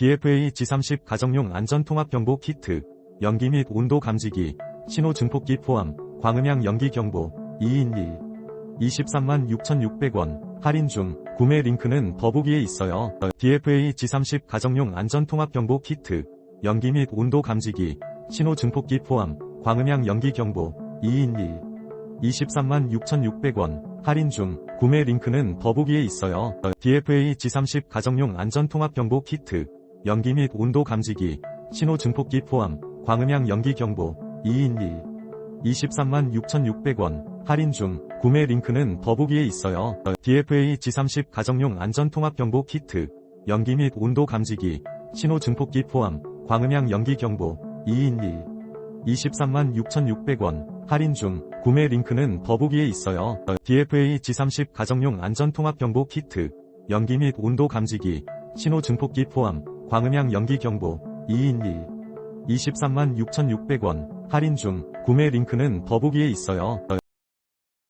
DFA G30 가정용 안전통합경보 키트, 연기 및 온도 감지기, 신호 증폭기 포함, 광음향 연기 경보, 2인 1. 23만 6,600원, 할인 중, 구매 링크는 더보기에 있어요. DFA G30 가정용 안전통합경보 키트, 연기 및 온도 감지기, 신호 증폭기 포함, 광음향 연기 경보, 2인 1. 23만 6,600원, 할인 중, 구매 링크는 더보기에 있어요. DFA G30 가정용 안전통합경보 키트, 연기 및 온도 감지기, 신호 증폭기 포함, 광음향 연기 경보, 2인 1. 23만 6,600원, 할인 중, 구매 링크는 더보기에 있어요. DFA G30 가정용 안전통합경보 키트, 연기 및 온도 감지기, 신호 증폭기 포함, 광음향 연기 경보, 2인 1. 23만 6,600원, 할인 중, 구매 링크는 더보기에 있어요. DFA G30 가정용 안전통합경보 키트, 연기 및 온도 감지기, 신호 증폭기 포함, 광음향 연기 경보, 2인 1. 23만 6,600원, 할인 중, 구매 링크는 더보기에 있어요.